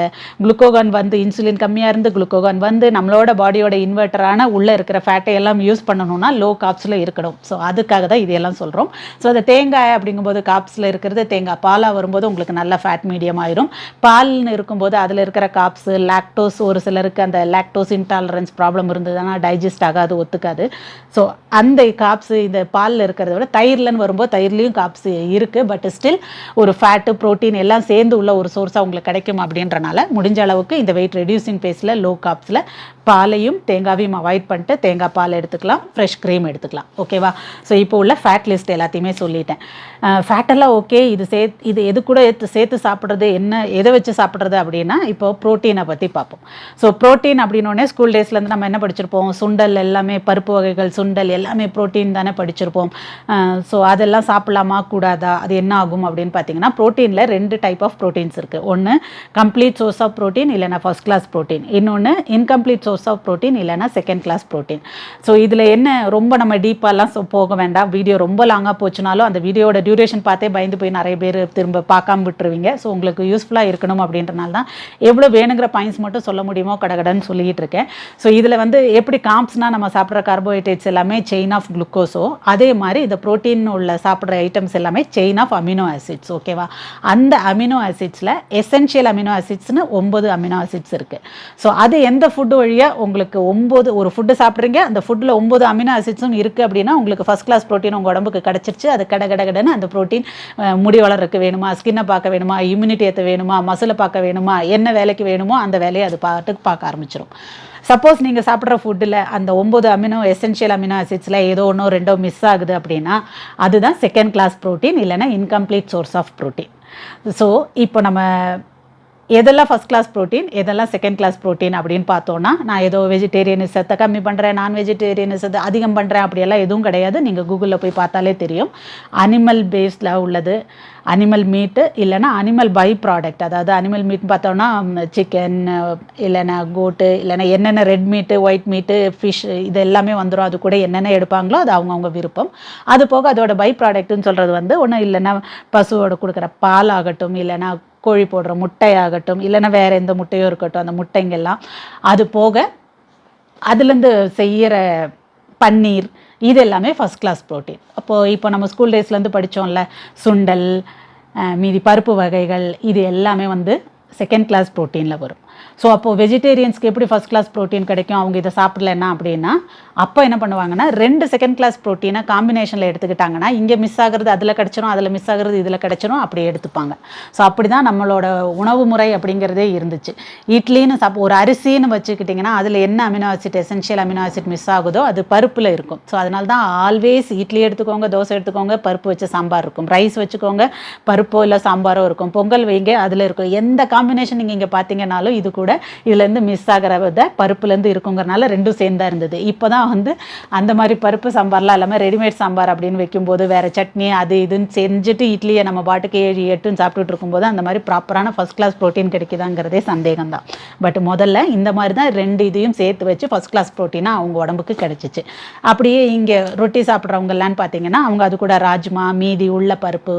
குளுக்கோகான் வந்து இன்சுலின் கம்மியாக இருந்து குளுக்கோகான் வந்து நம்மளோட பாடியோட இன்வெர்ட்டரான உள்ளே இருக்கிற ஃபேட்டை எல்லாம் யூஸ் பண்ணணும்னா லோ காப்ஸில் இருக்கணும். ஸோ அதுக்காக தான் இதெல்லாம் சொல்கிறோம் ஸோ அந்த தேங்காய் அப்படிங்கும்போது காப்ஸில் இருக்கிறது தேங்காய் பாலாக வரும்போது உங்களுக்கு நல்ல ஃபேட் மீடியம் ஆயிரும். பால்னு இருக்கும்போது அதில் இருக்கிற காப்ஸு லாக்டோஸ் ஒரு சிலருக்கு அந்த லாக்டோஸ் இன்டாலரன்ஸ் ப்ராப்ளம் இருந்ததுன்னா டைஜஸ்ட் ஆகாது ஒத்துக்காது. ஸோ அந்த காப்ஸு இந்த பாலில் இருக்கிறத விட தயிர்லன்னு வரும்போது தயிர்லேயும் காப்ஸ் இருக்குது பட் ஸ்டில் ஒரு ஃபேட்டு ப்ரோட்டீன் எல்லாம் சேர்ந்து உள்ள ஒரு சோர்ஸாக உங்களுக்கு கிடைக்கும் அப்படின்றனால முடிஞ்ச அளவுக்கு இந்த வெயிட் ரெடியூசிங் பேஸில் லோ காப்ஸில் பாலையும் தேங்காவையும் அவாய்ட் பண்ணிட்டு தேங்காய் பால் எடுத்துக்கலாம். ஃப்ரெஷ் க்ரீம் எடுத்துக்கலாம். ஓகேவா ஸோ இப்போ உள்ள ஃபேட் லிஸ்ட் எல்லாத்தையுமே சொல்லிட்டேன். ஃபேட்டெல்லாம் ஓகே இது சே இது எது கூட எடுத்து சேர்த்து சாப்பிட்றது என்ன எதை வச்சு சாப்பிட்றது அப்படின்னா இப்போ ப்ரோட்டீனை பற்றி பார்ப்போம். ஸோ ப்ரோட்டீன் அப்படின்னோடனே ஸ்கூல் டேஸ்லேருந்து நம்ம என்ன படிச்சிருப்போம்? சுண்டல் எல்லாமே பருப்பு வகைகள் சுண்டல் எல்லாமே ப்ரோட்டீன் தானே படிச்சிருப்போம். ஸோ அதெல்லாம் சாப்பிடலாமா? கூடாதா? அது என்ன ஆகும் அப்படின்னு பார்த்தீங்கன்னா ப்ரோட்டீனில் ரெண்டு டைப் ஆஃப் ப்ரோட்டீன்ஸ் இருக்குது ஒன்று கம்ப்ளீட் சோர்ஸ் ஆஃப் ப்ரோட்டீன் இல்லைனா ஃபஸ்ட் கிளாஸ் ப்ரோட்டீன் இன்னொன்று இன்கம்ப்ளீட் சோர்ஸ் ஆஃப் ப்ரோட்டீன் இல்லைனா செகண்ட் கிளாஸ் ப்ரோட்டீன் ஸோ இதில் என்ன ரொம்ப நம்ம டீப்பாலாம் போக வேண்டாம். வீடியோ ரொம்ப லாங்காக போச்சுனாலும் அந்த வீடியோட டியூரேஷன் பார்த்தே பயந்து போய் நிறைய பேர் திரும்ப பார்க்காம விட்டுருவீங்க. ஸோ உங்களுக்கு யூஸ்ஃபுல்லாக இருக்கணும் அப்படின்றனால தான் எவ்வளோ வேணுங்கிற பாயிண்ட்ஸ் மட்டும் சொல்ல முடியுமோ கடகடன்னு சொல்லிட்டு இருக்கேன். ஸோ இதில் வந்து எப்படி காம்ப்ஸ்னா நம்ம சாப்பிட்ற கார்போஹைட்ரேட்ஸ் எல்லாமே செயின் ஆஃப் குளுக்கோஸோ அதே மாதிரி இந்த ப்ரோட்டீன் உள்ள சாப்பிட்ற ஐட்டம்ஸ் எல்லாமே செயின் ஆஃப் அமினோ ஆசிட்ஸ் ஓகேவா அந்த அமினோ ஆசிட்ஸில் எசென்ஷியல் அமினோ ஆசிட்ஸ்னு ஒம்பது அமினோ ஆசிட்ஸ் இருக்குது ஸோ அது எந்த ஃபுட்டு வழியாக உங்களுக்கு ஒம்பது ஒரு ஃபுட்டு சாப்பிட்றீங்க. அந்த ஃபுட்டில் ஒம்பது அமினோ ஆசிட்ஸும் இருக்குது அப்படின்னா உங்களுக்கு ஃபஸ்ட் கிளாஸ் ப்ரோட்டீன் உங்கள் உடம்புக்கு கிடச்சிருச்சு. அது கட கட கடன்னு அந்த ப்ரோட்டீன் முடி வளர்றதுக்கு வேணுமா? ஸ்கின்னை பார்க்க வேணுமா? இம்யூனிட்டி ஏற்ற வேணுமா? மசிலை பார்க்க வேணுமா? என்ன வேலைக்கு வேணுமோ அந்த வேலையை அது பாட்டுக்கு பார்க்க ஆரம்பிச்சிடும் சப்போஸ் நீங்கள் சாப்பிட்ற ஃபுட்டில் அந்த ஒம்பது அமினோ எசென்ஷியல் அமினோ ஆசிட்ஸில் ஏதோ ஒன்றோ ரெண்டோ மிஸ் ஆகுது அப்படின்னா அதுதான் செகண்ட் கிளாஸ் ப்ரோட்டீன் இல்லைனா incomplete source of protein so இப்போ நம்ம எதெல்லாம் ஃபஸ்ட் கிளாஸ் ப்ரோட்டீன் எதெல்லாம் செகண்ட் கிளாஸ் ப்ரோட்டீன் அப்படின்னு பார்த்தோன்னா நான் ஏதோ வெஜிடேரியனிசத்தை கம்மி பண்ணுறேன் நான் வெஜிடேரியனிசத்தை அதிகம் பண்ணுறேன் அப்படியெல்லாம் எதுவும் கிடையாது. நீங்கள் கூகுளில் போய் பார்த்தாலே தெரியும். அனிமல் பேஸ்டில் உள்ளது அனிமல் மீட்டு இல்லைன்னா அனிமல் பை ப்ராடக்ட் அதாவது அனிமல் மீட்னு பார்த்தோன்னா சிக்கன் இல்லைன்னா கோட்டு இல்லைன்னா என்னென்ன ரெட் மீட்டு ஒயிட் மீட்டு ஃபிஷ் இது எல்லாமே வந்துடும் அது கூட என்னென்ன எடுப்பாங்களோ அது அவங்கவுங்க விருப்பம். அது போக அதோட பை ப்ராடக்ட்னு சொல்கிறது வந்து ஒன்றும் இல்லைன்னா பசுவோட கொடுக்குற பால் ஆகட்டும் இல்லைன்னா கோழி போடுற முட்டையாகட்டும் இல்லைன்னா வேறு எந்த முட்டையோ இருக்கட்டும் அந்த முட்டைங்கெல்லாம். அது போக அதுலேருந்து செய்கிற பன்னீர் இது எல்லாமே ஃபஸ்ட் கிளாஸ் ப்ரோட்டீன் அப்போது இப்போ நம்ம ஸ்கூல் டேஸ்லேருந்து படித்தோம்ல சுண்டல் மீதி பருப்பு வகைகள் இது எல்லாமே வந்து செகண்ட் கிளாஸ் ப்ரோட்டீனில் வரும். ஸோ அப்போது வெஜிடேரியன்ஸ்க்கு எப்படி ஃபஸ்ட் கிளாஸ் ப்ரோட்டீன் கிடைக்கும்? அவங்க இதை சாப்பிடலன்னா அப்படின்னா அப்போ என்ன பண்ணுவாங்கன்னா ரெண்டு செகண்ட் கிளாஸ் ப்ரோட்டீனை காம்பினேஷனில் எடுத்துக்கிட்டாங்கன்னா இங்கே மிஸ் ஆகிறது அதில் கிடச்சிரும் அதில் மிஸ் ஆகிறது இதில் கிடச்சிரும் அப்படி எடுத்துப்பாங்க. ஸோ அப்படி தான் நம்மளோட உணவு முறை அப்படிங்கிறதே இருந்துச்சு. இட்லின்னு சாப் ஒரு அரிசின்னு வச்சுக்கிட்டிங்கன்னா அதில் என்ன amino acid essential amino acid miss ஆகுதோ அது பருப்பில் இருக்கும். ஸோ அதனால தான் ஆல்வேஸ் இட்லி எடுத்துக்கோங்க தோசை எடுத்துக்கோங்க பருப்பு வச்ச சாம்பார் இருக்கும். ரைஸ் வச்சுக்கோங்க பருப்போ இல்லை சாம்பாரோ இருக்கும். பொங்கல் வைங்க அதில் இருக்கும். எந்த காம்பினேஷன் நீங்கள் இங்கே பார்த்தீங்கன்னாலும் இது கூட இதுலேருந்து மிஸ் ஆகிறத பருப்புலேருந்து இருக்குங்கிறனால ரெண்டும் சேர்ந்தா இருந்தது. இப்போ தான் வந்து அந்த மாதிரி பருப்பு சாம்பார்லாம் இல்லாமல் ரெடிமேட் சாம்பார் அப்படின்னு வைக்கும்போது வேறு சட்னி அது இதுன்னு செஞ்சுட்டு இட்லியை நம்ம பாட்டுக்கு ஏழு எட்டுன்னு சாப்பிட்டுட்டு இருக்கும்போது அந்த மாதிரி ப்ராப்பரான ஃபஸ்ட் கிளாஸ் ப்ரோட்டீன் கிடைக்குதாங்கிறதே சந்தேகம் தான் பட் முதல்ல இந்த மாதிரி தான் ரெண்டு இதையும் சேர்த்து வச்சு ஃபஸ்ட் கிளாஸ் ப்ரோட்டீனாக அவங்க உடம்புக்கு கிடச்சிச்சு. அப்படியே இங்கே ரொட்டி சாப்பிட்றவங்கலான்னு பார்த்தீங்கன்னா அவங்க அது கூட ராஜ்மா மீதி உள்ள பருப்பு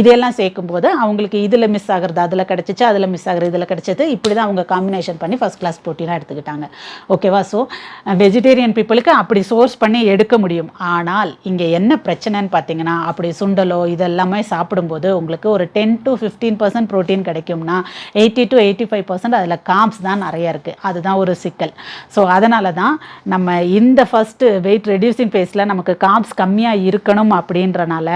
இதெல்லாம் சேர்க்கும்போது அவங்களுக்கு இதில் மிஸ் ஆகுறது அதில் கிடச்சிச்சு அதில் மிஸ் ஆகிறது இதில் கிடச்சது இப்படி தான் அவங்க காம்பினேஷன் பண்ணி ஃபஸ்ட் கிளாஸ் ப்ரோட்டீனாக எடுத்துக்கிட்டாங்க. ஓகேவா ஸோ வெஜிடேரியன் பீப்புளுக்கு அப்படி சோர்ஸ் பண்ணி எடுக்க முடியும். ஆனால் இங்கே என்ன பிரச்சனைன்னு பார்த்தீங்கன்னா அப்படி சுண்டலோ இதெல்லாமே சாப்பிடும்போது உங்களுக்கு ஒரு ten to fifteen percent protein கிடைக்கும்னா eighty to eighty five percent அதில் காம்ஸ் தான் நிறைய இருக்குது அதுதான் ஒரு சிக்கல். ஸோ அதனால தான் நம்ம இந்த ஃபஸ்ட்டு வெயிட் ரெடியூசிங் ஃபேஸில் நமக்கு காம்ஸ் கம்மியாக இருக்கணும் அப்படின்றனால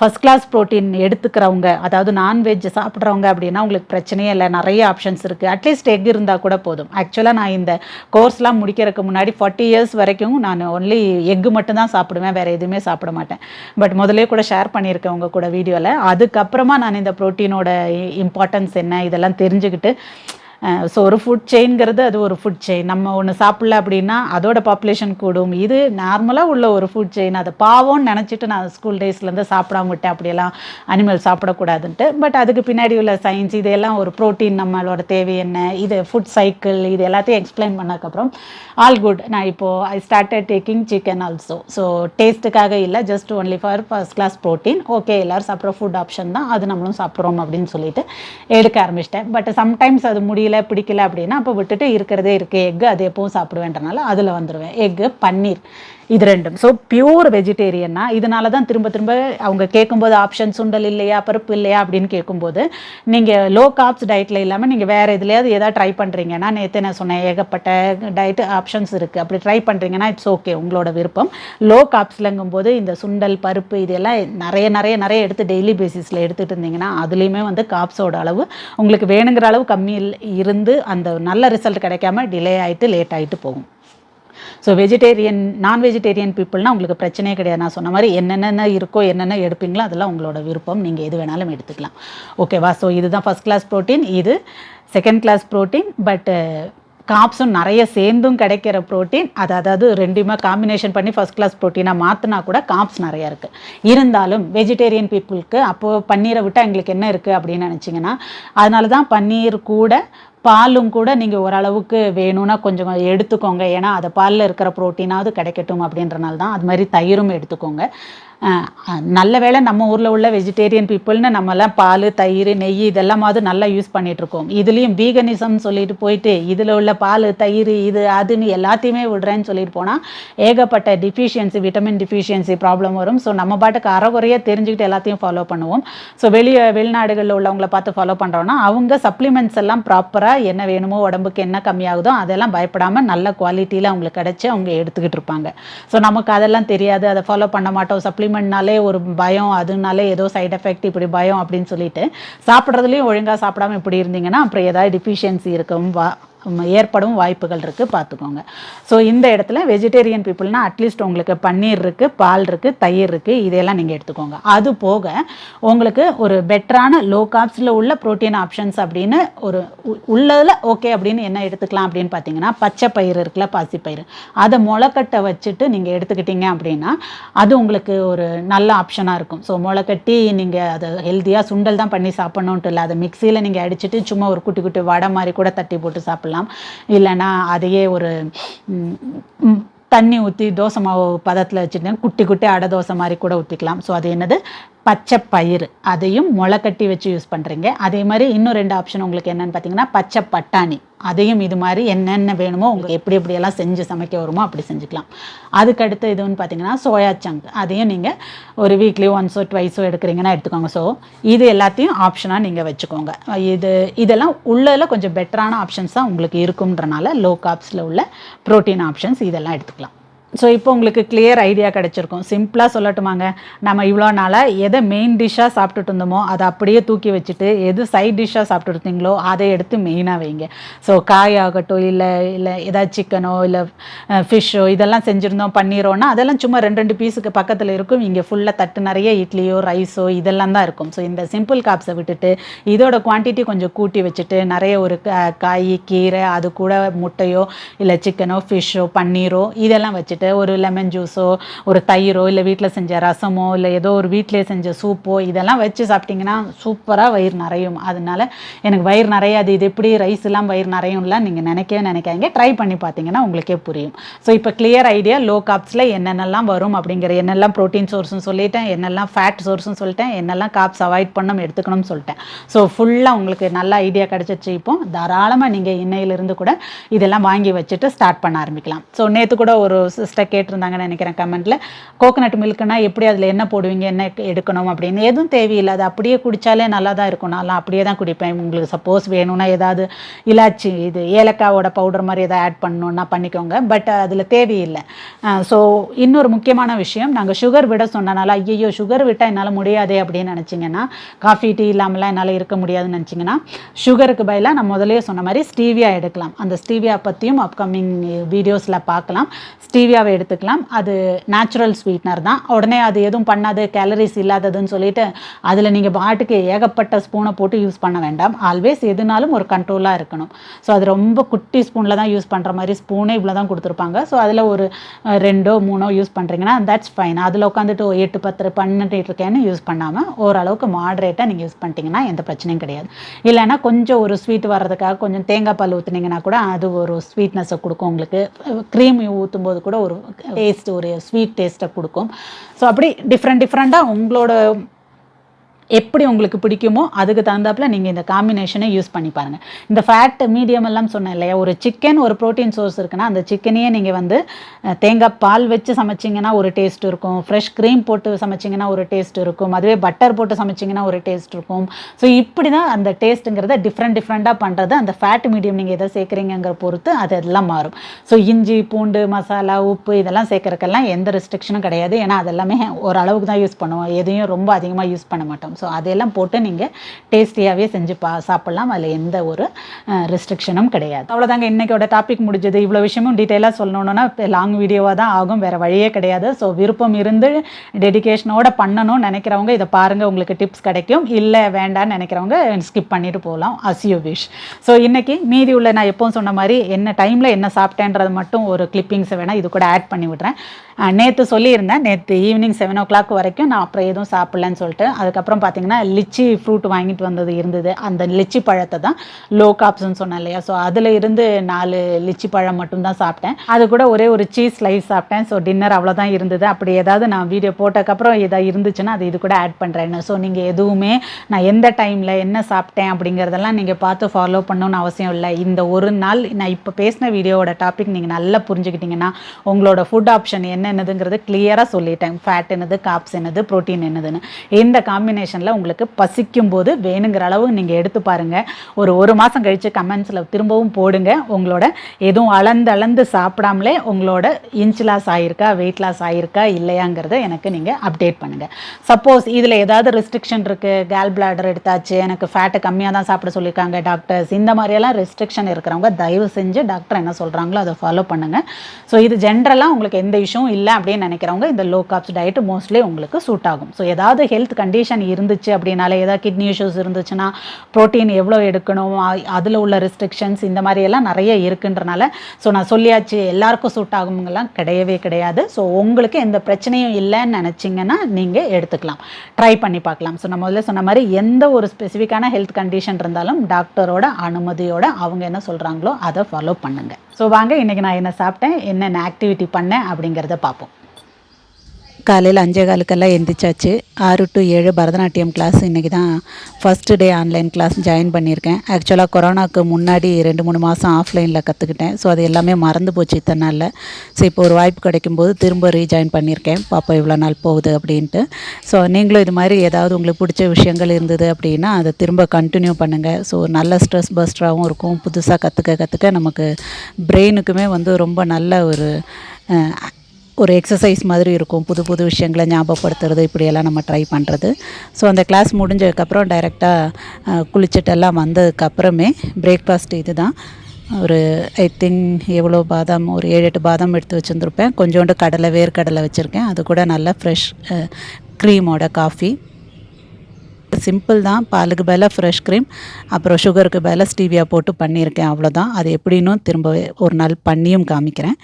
ஃபஸ்ட் கிளாஸ் ப்ரோட்டீன் எடுத்துக்கிறவங்க அதாவது நான்வெஜ் சாப்பிட்றவங்க அப்படின்னா உங்களுக்கு பிரச்சனையே இல்லை. நிறைய ஆப்ஷன்ஸ் இருக்குது அட்லீஸ்ட் எக் இருந்தால் கூட போதும். ஆக்சுவலாக நான் இந்த கோர்ஸ்லாம் முடிக்கிறதுக்கு முன்னாடி ஃபார்ட்டி இயர்ஸ் வரைக்கும் நான் ஒன்லி எக்கு மட்டும்தான் சாப்பிடுவேன் வேறு எதுவுமே சாப்பிட மாட்டேன். பட் முதலே கூட ஷேர் பண்ணியிருக்கேன் உங்கள் கூட வீடியோவில் அதுக்கப்புறமா நான் இந்த ப்ரோட்டீனோட இம்பார்ட்டன்ஸ் என்ன இதெல்லாம் தெரிஞ்சுக்கிட்டு ஸோ ஒரு ஃபுட் செயின்ங்கிறது அது ஒரு ஃபுட் செயின் நம்ம ஒன்று சாப்பிடல அப்படின்னா அதோட பாப்புலேஷன் கூடும். இது நார்மலாக உள்ள ஒரு ஃபுட் செயின் அதை பாவம்னு நினச்சிட்டு நான் ஸ்கூல் டேஸ்லேருந்து சாப்பிடாம விட்டேன். அப்படியெல்லாம் அனிமல் சாப்பிடக்கூடாதுன்ட்டு. பட் அதுக்கு பின்னாடி உள்ள சயின்ஸ் இதெல்லாம் ஒரு ப்ரோட்டீன் நம்மளோட தேவை என்ன? இது ஃபுட் சைக்கிள் இது எல்லாத்தையும் எக்ஸ்பிளைன் பண்ணதுக்கப்புறம் ஆல் குட் நான் இப்போது I started taking chicken also so டேஸ்ட்டுக்காக இல்லை just only for first class protein okay எல்லோரும் சாப்பிட்ற ஃபுட் ஆப்ஷன் தான். அது நம்மளும் சாப்பிட்றோம் அப்படின்னு சொல்லிட்டு எடுக்க ஆரம்பிச்சிட்டேன். பட் சம்டைம்ஸ் அது முடியல பிடிக்கல அப்படின்னா அப்போ விட்டுட்டு இருக்கிறதே இருக்குது எக்கு அது எப்பவும் சாப்பிடுவேன்றனால அதில் வந்துடுவேன் எக்கு பன்னீர். இது ரெண்டும். ஸோ பியூர் வெஜிடேரியன்னா இதனால தான் திரும்ப திரும்ப அவங்க கேட்கும்போது ஆப்ஷன் சுண்டல் இல்லையா பருப்பு இல்லையா அப்படின்னு கேட்கும்போது நீங்கள் லோ காப்ஸ் டயட்டில் இல்லாமல் நீங்கள் வேறு எதுலையாவது எதாவது ட்ரை பண்ணுறீங்கன்னா நேற்று நான் சொன்னேன் ஏகப்பட்ட டயட் ஆப்ஷன்ஸ் இருக்குது அப்படி ட்ரை பண்ணுறீங்கன்னா இட்ஸ் ஓகே உங்களோட விருப்பம். லோ காப்ஸ்லங்கும் போது இந்த சுண்டல் பருப்பு இதெல்லாம் நிறைய நிறைய நிறைய எடுத்து டெய்லி பேசிஸில் எடுத்துகிட்டு இருந்தீங்கன்னா அதுலேயுமே வந்து காப்ஸோட அளவு உங்களுக்கு வேணுங்கிற அளவு கம்மி இருந்து அந்த நல்ல ரிசல்ட் கிடைக்காம டிலே ஆகிட்டு லேட் ஆகிட்டு போகும். ஸோ வெஜிடேரியன் நான் வெஜிடேரியன் பீப்புள்னால் உங்களுக்கு பிரச்சனையே கிடையாது. நான் சொன்ன மாதிரி என்னென்ன இருக்கோ என்னென்ன எடுப்பீங்களோ அதெல்லாம் உங்களோட விருப்பம். நீங்கள் எது வேணாலும் எடுத்துக்கலாம். ஓகேவா ஸோ இதுதான் ஃபஸ்ட் கிளாஸ் ப்ரோட்டீன் இது செகண்ட் கிளாஸ் ப்ரோட்டீன் பட்டு காப்ஸும் நிறைய சேர்ந்தும் கிடைக்கிற ப்ரோட்டீன் அது அதாவது ரெண்டுமே காம்பினேஷன் பண்ணி ஃபஸ்ட் கிளாஸ் ப்ரோட்டீனாக மாற்றினா கூட காப்ஸ் நிறைய இருக்குது இருந்தாலும் வெஜிடேரியன் பீப்புளுக்கு அப்போது பன்னீரை விட்டால் எங்களுக்கு என்ன இருக்குது அப்படின்னு நினச்சிங்கன்னா அதனால தான் பன்னீர் கூட பாலும் கூட நீங்கள் ஓரளவுக்கு வேணும்னா கொஞ்சம் எடுத்துக்கோங்க. ஏன்னா அது பாலில் இருக்கிற ப்ரோட்டீனாவது கிடைக்கட்டும் அப்படின்றனால தான் அது மாதிரி தயிரும் எடுத்துக்கோங்க. நல்ல வேளை நம்ம ஊரில் உள்ள வெஜிடேரியன் பீப்புள்னு நம்மலாம் பால் தயிர் நெய் இதெல்லாமாவது நல்லா யூஸ் பண்ணிகிட்ருக்கோம் இதுலேயும் வீகனிசம் சொல்லிட்டு போயிட்டு இதில் உள்ள பால் தயிர் இது அதுன்னு எல்லாத்தையுமே விடுறேன்னு சொல்லிட்டு போனால் ஏகப்பட்ட டிஃபிஷியன்சி விட்டமின் டிஃபிஷியன்சி ப்ராப்ளம் வரும். ஸோ நம்ம பாட்டுக்கு அறகுறையாக தெரிஞ்சுக்கிட்டு எல்லாத்தையும் ஃபாலோ பண்ணுவோம். ஸோ வெளியே வெளிநாடுகளில் உள்ளவங்களை பார்த்து ஃபாலோ பண்ணுறோன்னா அவங்க சப்ளிமெண்ட்ஸ் எல்லாம் ப்ராப்பராக என்ன வேணுமோ உடம்புக்கு என்ன கம்மியாகுதோ அதெல்லாம் பயப்படாமல் நல்ல குவாலிட்டியில் அவங்களுக்கு கிடச்சி அவங்க எடுத்துக்கிட்டு இருப்பாங்க. ஸோ நமக்கு அதெல்லாம் தெரியாது அதை ஃபாலோ பண்ண மாட்டோம் சப்ளிமெண்ட்னாலே ஒரு பயம் அதுனாலே ஏதோ சைடு எஃபெக்ட் இப்படி பயம் அப்படின்னு சொல்லிட்டு சாப்பிட்றதுலையும் ஒழுங்காக சாப்பிடாம இப்படி இருந்தீங்கன்னா அப்புறம் ஏதாவது டிஃபிஷியன்சி இருக்கும் வா ஏற்படும் வாய்ப்புகள் இருக்குது பார்த்துக்கோங்க. ஸோ இந்த இடத்துல வெஜிடேரியன் பீப்புள்னால் அட்லீஸ்ட் உங்களுக்கு பன்னீர் இருக்குது பால் இருக்குது தயிர் இருக்குது இதையெல்லாம் நீங்கள் எடுத்துக்கோங்க. அது போக உங்களுக்கு ஒரு பெட்டரான லோ காப்ஸில் உள்ள ப்ரோட்டீன் ஆப்ஷன்ஸ் அப்படின்னு ஒரு உ- ஓகே அப்படின்னு என்ன எடுத்துக்கலாம் அப்படின்னு பார்த்தீங்கன்னா பச்சை பயிறு இருக்குல்ல பாசிப்பயிறு அதை முளைக்கட்டை வச்சுட்டு நீங்கள் எடுத்துக்கிட்டீங்க அப்படின்னா அது உங்களுக்கு ஒரு நல்ல ஆப்ஷனாக இருக்கும். ஸோ முளைக்கட்டி நீங்கள் அதை ஹெல்த்தியாக சுண்டல் தான் பண்ணி சாப்பிட்ணுன்ட்டு இல்லை அதை மிக்சியில் நீங்கள் அடிச்சுட்டு சும்மா ஒரு குட்டி குட்டி வடை மாதிரி கூட தட்டி போட்டு சாப்பிட்லாம். இல்லைன்னா அதையே ஒரு தண்ணி ஊற்றி தோசை மாவு பதத்தில் வச்சுருந்தேன் குட்டி குட்டி அடை தோசை மாதிரி கூட ஊற்றிக்கலாம் ஸோ அது என்னது? பச்சை பயிறு. அதையும் முளைக்கட்டி வச்சு யூஸ் பண்ணுறீங்க அதே மாதிரி இன்னும் ரெண்டு ஆப்ஷன் உங்களுக்கு என்னன்னு பார்த்தீங்கன்னா பச்சை பட்டாணி. அதையும் இது மாதிரி என்னென்ன வேணுமோ உங்களுக்கு எப்படி எப்படியெல்லாம் செஞ்சு சமைக்க வருமோ அப்படி செஞ்சுக்கலாம். அதுக்கடுத்து இதுன்னு பார்த்தீங்கன்னா சோயா சங்க் அதையும் நீங்கள் ஒரு வீக்லி ஒன்ஸோ ட்வைஸோ எடுக்கிறீங்கன்னா எடுத்துக்கோங்க. ஸோ இது எல்லாத்தையும் ஆப்ஷனாக நீங்கள் வச்சுக்கோங்க. இது இதெல்லாம் உள்ளதில் கொஞ்சம் பெட்டரான ஆப்ஷன்ஸ் தான் உங்களுக்கு இருக்கும்ன்றனால லோ காப்ஸில் உள்ள ப்ரோட்டீன் ஆப்ஷன்ஸ் இதெல்லாம் எடுத்துக்கலாம். ஸோ இப்போ உங்களுக்கு கிளியர் ஐடியா கிடச்சிருக்கும். சிம்பிளாக சொல்லட்டுமாங்க. நம்ம இவ்வளோ நாளாக எதை மெயின் டிஷ்ஷாக சாப்பிட்டுட்டு இருந்தோமோ அதை அப்படியே தூக்கி வச்சுட்டு எது சைட் டிஷ்ஷாக சாப்பிட்டு இருந்தீங்களோ அதை எடுத்து மெயினாக வைங்க. ஸோ காய் ஆகட்டும் இல்லை இல்லை ஏதாவது சிக்கனோ இல்லை ஃபிஷ்ஷோ இதெல்லாம் செஞ்சுருந்தோம் பண்ணிரோன்னா அதெல்லாம் சும்மா ரெண்டு ரெண்டு பீஸுக்கு பக்கத்தில் இருக்கும். இங்கே ஃபுல்லாக தட்டு நிறைய இட்லியோ ரைஸோ இதெல்லாம் தான் இருக்கும். ஸோ இந்த சிம்பிள் காப்ஸை விட்டுட்டு இதோட குவான்டிட்டி கொஞ்சம் கூட்டி வச்சுட்டு நிறைய ஒரு காய் கீரை அது கூட முட்டையோ இல்லை சிக்கனோ ஃபிஷ்ஷோ பன்னீரோ இதெல்லாம் வச்சுட்டு ஒரு லெமன் ஜூஸோ ஒரு தயிரோ இல்லை வீட்டில் செஞ்ச ரசமோ இல்லை ஏதோ ஒரு வீட்டிலே செஞ்ச சூப்போ இதெல்லாம் வச்சு சாப்பிட்டிங்கன்னா சூப்பராக வயிறு நிறையும். அதனால எனக்கு வயிறு நிறையாது. இது எப்படி ரைஸ் எல்லாம் வயிறு நிறையும்லாம் நீங்கள் நினைக்கவே நினைக்காதீங்க. ட்ரை பண்ணி பார்த்தீங்கன்னா உங்களுக்கே புரியும். ஸோ இப்போ கிளியர் ஐடியா லோ காப்ஸில் என்னென்னலாம் வரும் அப்படிங்கிற என்னெல்லாம் ப்ரோட்டீன் சோர்ஸ்னு சொல்லிட்டேன் என்னெல்லாம் ஃபேட் சோர்ஸ்னு சொல்லிட்டேன் என்னெல்லாம் காப்ஸ் அவாய்ட் பண்ணணும் எடுத்துக்கணும்னு சொல்லிட்டேன். ஸோ ஃபுல்லாக உங்களுக்கு நல்ல ஐடியா கிடச்சிச்சு இப்போ. தாராளமாக நீங்கள் இன்னையிலிருந்து கூட இதெல்லாம் வாங்கி வச்சுட்டு ஸ்டார்ட் பண்ண ஆரம்பிக்கலாம். ஸோ நேற்று கூட ஒரு சிஸ்டர் கேட்டிருந்தாங்கன்னு நினைக்கிறேன் கமெண்ட்டில் கோகனட் மில்க்னா எப்படி அதில் என்ன போடுவீங்க என்ன எடுக்கணும் அப்படின்னு. எதுவும் தேவையில்லை அது அப்படியே குடித்தாலே நல்லா தான் இருக்கும் நான்லாம் அப்படியே தான் குடிப்பேன். உங்களுக்கு சப்போஸ் வேணும்னா ஏதாவது இலாச்சி இது ஏலக்காவோட பவுடர் மாதிரி எதாவது ஆட் பண்ணணுன்னா பண்ணிக்கோங்க. பட் அதில் தேவையில்லை. ஸோ இன்னொரு முக்கியமான விஷயம் நாங்கள் சுகர் விட சொன்னனால ஐயோ சுகர் விட்டால் என்னால் முடியாதே அப்படின்னு நினச்சிங்கன்னா காஃபி டீ இல்லாமலாம் என்னால் இருக்க முடியாதுன்னு நினச்சிங்கன்னா சுகருக்கு பதிலாக நான் முதலே சொன்ன மாதிரி ஸ்டீவியா எடுக்கலாம். அந்த ஸ்டீவியா பற்றியும் அப்கமிங் வீடியோஸில் பார்க்கலாம். ஸ்டீவியா ஸ்டீவியாவை எடுத்துக்கலாம். அது நேச்சுரல் ஸ்வீட்னர் தான். உடனே அது எதுவும் பண்ணாது கேலரிஸ் இல்லாததுன்னு சொல்லிட்டு அதில் நீங்கள் பாட்டுக்கு ஏகப்பட்ட ஸ்பூனை போட்டு யூஸ் பண்ண வேண்டாம். ஆல்வேஸ் எதுனாலும் ஒரு கண்ட்ரோலாக இருக்கணும். ஸோ அது ரொம்ப குட்டி ஸ்பூனில் தான் யூஸ் பண்ணுற மாதிரி ஸ்பூனே இவ்வளோ தான் கொடுத்துருப்பாங்க. ஸோ அதில் ஒரு ரெண்டோ மூணோ யூஸ் பண்ணுறீங்கன்னா தட்ஸ் ஃபைன் அதில் உட்காந்துட்டு எட்டு பத்து பண்ணிட்டு இருக்கேன்னு யூஸ் பண்ணாமல் ஓரளவுக்கு மாடரேட்டாக நீங்கள் யூஸ் பண்ணிட்டீங்கன்னா எந்த பிரச்சனையும் கிடையாது. இல்லைன்னா கொஞ்சம் ஒரு ஸ்வீட் வர்றதுக்காக கொஞ்சம் தேங்காய் பால் ஊற்றுனீங்கன்னா கூட அது ஒரு ஸ்வீட்னஸை கொடுக்கும் உங்களுக்கு. க்ரீம் ஊற்றும் போது கூட ஒரு டேஸ்ட் ஒரு ஸ்வீட் டேஸ்ட்டை கொடுக்கும். ஸோ அப்படி டிஃப்ரெண்ட் டிஃப்ரெண்ட்டாக உங்களோட எப்படி உங்களுக்கு பிடிக்குமோ அதுக்கு தகுந்தாப்புல நீங்கள் இந்த காம்பினேஷனை யூஸ் பண்ணி பாருங்கள் இந்த ஃபேட் மீடியம் எல்லாம் சொன்னேன் இல்லையா ஒரு சிக்கன் ஒரு ப்ரோட்டீன் சோர்ஸ் இருக்குன்னா அந்த சிக்கனையே நீங்கள் வந்து தேங்காய் பால் வச்சு சமைச்சிங்கன்னா ஒரு டேஸ்ட் இருக்கும் ஃப்ரெஷ் க்ரீம் போட்டு சமைச்சிங்கன்னா ஒரு டேஸ்ட் இருக்கும் அதுவே பட்டர் போட்டு சமைச்சிங்கன்னா ஒரு டேஸ்ட் இருக்கும். ஸோ இப்படி தான் அந்த டேஸ்ட்டுங்கிறத டிஃப்ரெண்ட் டிஃப்ரெண்ட்டாக பண்ணுறது அந்த ஃபேட் மீடியம் நீங்கள் எதை சேர்க்குறீங்கிற பொறுத்து அது எல்லாம் மாறும். ஸோ இஞ்சி பூண்டு மசாலா உப்பு இதெல்லாம் சேர்க்குறக்கெல்லாம் எந்த ரெஸ்ட்ரிக்ஷனும் கிடையாது. ஏன்னா அதெல்லாமே ஓரளவுக்கு தான் யூஸ் பண்ணுவோம். எதையும் ரொம்ப அதிகமாக யூஸ் பண்ண மாட்டோம். ஸோ அதெல்லாம் போட்டு நீங்கள் டேஸ்டியாகவே செஞ்சு பா சாப்பிட்லாம். அதில் எந்த ஒரு ரெஸ்ட்ரிக்ஷனும் கிடையாது. அவ்வளோதாங்க இன்றைக்கோட டாபிக் முடிஞ்சது. இவ்வளோ விஷயமும் டீட்டெயிலாக சொல்லணுன்னா லாங் வீடியோவாக தான் ஆகும். வேறு வழியே கிடையாது. ஸோ விருப்பம் இருந்து டெடிகேஷனோட பண்ணணும்னு நினைக்கிறவங்க இதை பாருங்கள் உங்களுக்கு டிப்ஸ் கிடைக்கும். இல்லை வேண்டாம்னு நினைக்கிறவங்க ஸ்கிப் பண்ணிட்டு போகலாம். அஸ் யூ விஷ் ஸோ இன்றைக்கி மீதி உள்ள நான் எப்போவும் சொன்ன மாதிரி என்ன டைமில் என்ன சாப்பிட்டேன்றது மட்டும் ஒரு கிளிப்பிங்ஸ் வேணால் இது கூட ஆட் பண்ணி விட்றேன் நேற்று சொல்லியிருந்தேன். நேற்று ஈவினிங் செவன் ஓ கிளாக் வரைக்கும் நான் அப்புறம் எதுவும் சாப்பிட்லன்னு சொல்லிட்டு அதுக்கப்புறம் பார்த்தீங்கன்னா லிச்சி ஃப்ரூட் வாங்கிட்டு வந்தது இருந்தது. அந்த லிச்சி பழத்தை தான் லோ காப்ஸ்ன்னு சொன்னேன் இல்லையா? ஸோ அதில் இருந்து நாலு லிச்சி பழம் மட்டும்தான் சாப்பிட்டேன். அது கூட ஒரே ஒரு சீஸ் ஸ்லைஸ் சாப்பிட்டேன். ஸோ டின்னர் அவ்வளோதான் இருந்தது. அப்படி ஏதாவது நான் வீடியோ போட்டதுக்கப்புறம் எதாவது இருந்துச்சுன்னா அது இது கூட ஆட் பண்ணுறேன்னு ஸோ நீங்கள் எதுவுமே நான் எந்த டைமில் என்ன சாப்பிட்டேன் அப்படிங்கிறதெல்லாம் நீங்கள் பார்த்து ஃபாலோ பண்ணணும்னு அவசியம் இல்லை. இந்த ஒரு நாள் நான் இப்போ பேசின வீடியோவோட டாபிக் நீங்கள் நல்லா புரிஞ்சுக்கிட்டீங்கன்னா உங்களோட ஃபுட் ஆப்ஷன் என்னென்னதுங்கிறது கிளியராக சொல்லிட்டேன். ஃபேட் என்னது காப்ஸ் என்னது ப்ரோட்டீன் என்னதுன்னு. இந்த காம்பினேஷன் செக்ஷனில் உங்களுக்கு பசிக்கும் போது வேணுங்கிற அளவு நீங்கள் எடுத்து பாருங்கள் ஒரு ஒரு மாதம் கழித்து கமெண்ட்ஸில் திரும்பவும் போடுங்க. உங்களோட எதுவும் அளந்து அளந்து சாப்பிடாமலே உங்களோட இன்ச் லாஸ் ஆகிருக்கா வெயிட் லாஸ் ஆகிருக்கா இல்லையாங்கிறத எனக்கு நீங்கள் அப்டேட் பண்ணுங்கள் சப்போஸ் இதில் ஏதாவது ரெஸ்ட்ரிக்ஷன் இருக்குது கேல் பிளாடர் எடுத்தாச்சு எனக்கு ஃபேட்டை கம்மியாக தான் சாப்பிட சொல்லியிருக்காங்க டாக்டர்ஸ் இந்த மாதிரியெல்லாம் ரெஸ்ட்ரிக்ஷன் இருக்கிறவங்க தயவு செஞ்சு டாக்டர் என்ன சொல்கிறாங்களோ அதை ஃபாலோ பண்ணுங்கள் ஸோ இது ஜென்ரலாக உங்களுக்கு எந்த இஷ்யூவும் இல்லை அப்படின்னு நினைக்கிறவங்க இந்த லோ காப்ஸ் டயட் மோஸ்ட்லி உங்களுக்கு சூட் ஆகும். ஸோ ஏதாவது ஹெல்த் கண்டிஷன் இருந்துச்சு அப்படின்னாலே ஏதாவது கிட்னி இஷ்யூஸ் இருந்துச்சுன்னா ப்ரோட்டீன் எவ்வளோ எடுக்கணும் அதில் உள்ள ரெஸ்ட்ரிக்ஷன்ஸ் இந்த மாதிரி எல்லாம் நிறைய இருக்குன்றனால ஸோ நான் சொல்லியாச்சு எல்லாருக்கும் சூட் ஆகுங்கெல்லாம் கிடையவே கிடையாது. ஸோ உங்களுக்கு எந்த பிரச்சனையும் இல்லைன்னு நினச்சிங்கன்னா நீங்கள் எடுத்துக்கலாம். ட்ரை பண்ணி பார்க்கலாம். ஸோ நம்ம முதல்ல சொன்ன மாதிரி எந்த ஒரு ஸ்பெசிஃபிக்கான ஹெல்த் கண்டிஷன் இருந்தாலும் டாக்டரோட அனுமதியோட அவங்க என்ன சொல்கிறாங்களோ அதை ஃபாலோ பண்ணுங்கள் ஸோ வாங்க இன்றைக்கி நான் என்ன சாப்பிட்டேன் என்னென்ன ஆக்டிவிட்டி பண்ணேன் அப்படிங்கிறத பார்ப்போம். காலையில் அஞ்சே காலுக்கெல்லாம் எந்திரிச்சாச்சு. ஆறு டு ஏழு பரதநாட்டியம் கிளாஸ் இன்றைக்கி தான் first day online class join பண்ணியிருக்கேன். ஆக்சுவலாக கொரோனாவுக்கு முன்னாடி ரெண்டு மூணு மாதம் ஆஃப்லைனில் கற்றுக்கிட்டேன் ஸோ அது எல்லாமே மறந்து போச்சு இத்தனை நாளில். ஸோ இப்போ ஒரு வாய்ப்பு கிடைக்கும்போது திரும்ப ரீஜாயின் பண்ணியிருக்கேன். பாப்பா இவ்வளோ நாள் போகுது அப்படின்ட்டு. ஸோ நீங்களும் இது மாதிரி ஏதாவது உங்களுக்கு பிடிச்ச விஷயங்கள் இருந்தது அப்படின்னா அதை திரும்ப கண்டினியூ பண்ணுங்கள் ஸோ நல்ல ஸ்ட்ரெஸ் பஸ்டராகவும் இருக்கும். புதுசாக கற்றுக்க கற்றுக்க நமக்கு பிரெயினுக்குமே வந்து ரொம்ப நல்ல ஒரு ஒரு எக்ஸசைஸ் மாதிரி இருக்கும். புது புது விஷயங்களை ஞாபகப்படுத்துறது இப்படியெல்லாம் நம்ம ட்ரை பண்ணுறது ஸோ அந்த கிளாஸ் முடிஞ்சதுக்கப்புறம் டைரெக்டாக குளிச்சுட்டு எல்லாம் வந்ததுக்கப்புறமே பிரேக்ஃபாஸ்ட் இது தான் ஒரு ஐ திங்க் எவ்வளோ பாதாம் ஒரு ஏழு எட்டு பாதாம் எடுத்து வச்சுருந்துருப்பேன். கொஞ்சோண்டு கடலை வேர்க்கடலை வச்சுருக்கேன். அது கூட நல்ல ஃப்ரெஷ் க்ரீமோட காஃபி சிம்பிள் தான். பாலுக்கு பதிலாக ஃப்ரெஷ் க்ரீம் அப்புறம் சுகருக்கு பதிலாக ஸ்டீவியா போட்டு பண்ணியிருக்கேன். அவ்வளோதான் அது எப்படின்னு திரும்ப ஒரு நாள் பண்ணியும் காமிக்கிறேன்.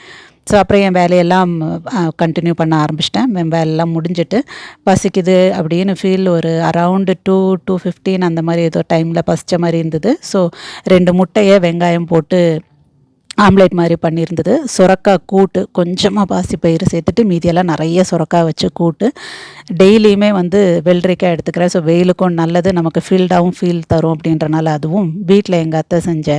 ஸோ அப்புறம் என் வேலையெல்லாம் கண்டினியூ பண்ண ஆரம்பிச்சிட்டேன். என் வேலையெல்லாம் முடிஞ்சிட்டு பசிக்குது அப்படின்னு ஃபீல் ஒரு அரவுண்டு டூ டூ ஃபிஃப்டீன் அந்த மாதிரி ஏதோ டைமில் பசித்த மாதிரி இருந்தது. ஸோ ரெண்டு முட்டையை வெங்காயம் போட்டு ஆம்லேட் மாதிரி பண்ணியிருந்தது. சுரக்காய் கூட்டு கொஞ்சமாக பாசிப்பயிறு சேர்த்துட்டு மீதியெல்லாம் நிறைய சுரக்காய் வச்சு கூட்டு டெய்லியுமே வந்து வெள்ளரிக்காய் எடுத்துக்கிறேன். ஸோ வெயிலுக்கும் நல்லது நமக்கு ஃபீல்டாகவும் ஃபீல் தரும் அப்படின்றனால அதுவும் வீட்டில் எங்கள் அத்தை செஞ்ச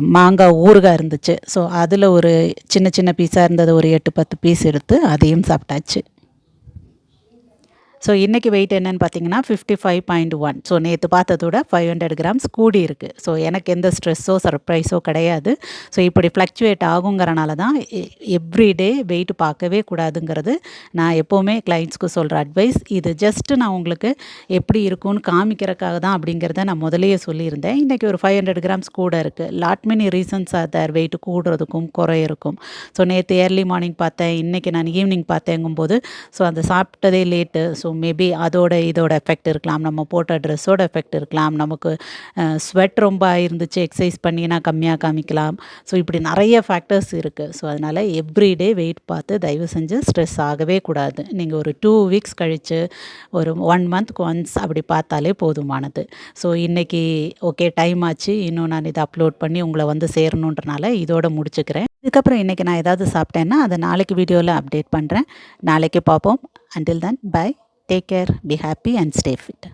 மாங்காய் ஊறுகாய் இருந்துச்சு. ஸோ அதில் ஒரு சின்ன சின்ன பீஸாக இருந்தது ஒரு எட்டு பத்து பீஸ் எடுத்து அதையும் சாப்பிட்டாச்சு. ஸோ இன்றைக்கி வெயிட் என்னென்னு பார்த்தீங்கன்னா fifty five point one so நேற்று பார்த்ததோட ஃபைவ் ஹண்ட்ரட் கிராம்ஸ் கூடி இருக்குது ஸோ எனக்கு எந்த ஸ்ட்ரெஸ்ஸோ சர்ப்ரைஸோ கிடையாது. ஸோ இப்படி ஃப்ளக்சுவேட் ஆகுங்கிறனால தான் எவ்ரிடே வெயிட் பார்க்கவே கூடாதுங்கிறது நான் எப்போவுமே கிளைண்ட்ஸ்க்கு சொல்கிற அட்வைஸ் இது ஜஸ்ட்டு நான் உங்களுக்கு எப்படி இருக்கும்னு காமிக்கிறக்காக தான் அப்படிங்கிறத நான் முதலையே சொல்லியிருந்தேன். இன்றைக்கி ஒரு ஃபைவ் ஹண்ட்ரட் கிராம்ஸ் கூட இருக்குது lot many reasons are there weight கூடுறதுக்கும் குறையிறக்கும் ஸோ நேற்று ஏர்லி மார்னிங் பார்த்தேன் இன்றைக்கி நான் ஈவினிங் பார்த்தேங்கும்போது ஸோ அந்த சாப்பிட்டதே லேட்டு ஸோ மேபி அதோட இதோட எஃபெக்ட் இருக்கலாம். நம்ம போட்ட ட்ரெஸ்ஸோட எஃபெக்ட் இருக்கலாம். நமக்கு ஸ்வெட் ரொம்ப இருந்துச்சு எக்ஸசைஸ் பண்ணினா கம்மியாக காமிக்கலாம். ஸோ இப்படி நிறைய ஃபேக்டர்ஸ் இருக்குது ஸோ அதனால் எவ்ரிடே வெயிட் பார்த்து தயவு செஞ்சு ஸ்ட்ரெஸ் ஆகவே கூடாது. நீங்கள் ஒரு டூ வீக்ஸ் கழித்து ஒரு ஒன் மந்த்க்கு ஒன்ஸ் அப்படி பார்த்தாலே போதுமானது. ஸோ இன்றைக்கி ஓகே டைம் ஆச்சு. இன்னும் நான் இதை அப்லோட் பண்ணி உங்களை வந்து சேரணுன்றனால இதோட முடிச்சுக்கிறேன். இதுக்கப்புறம் இன்றைக்கி நான் ஏதாவது சாப்பிட்டேன்னா அதை நாளைக்கு வீடியோவில் அப்டேட் பண்ணுறேன் நாளைக்கு பார்ப்போம். Until then bye take care be happy and stay fit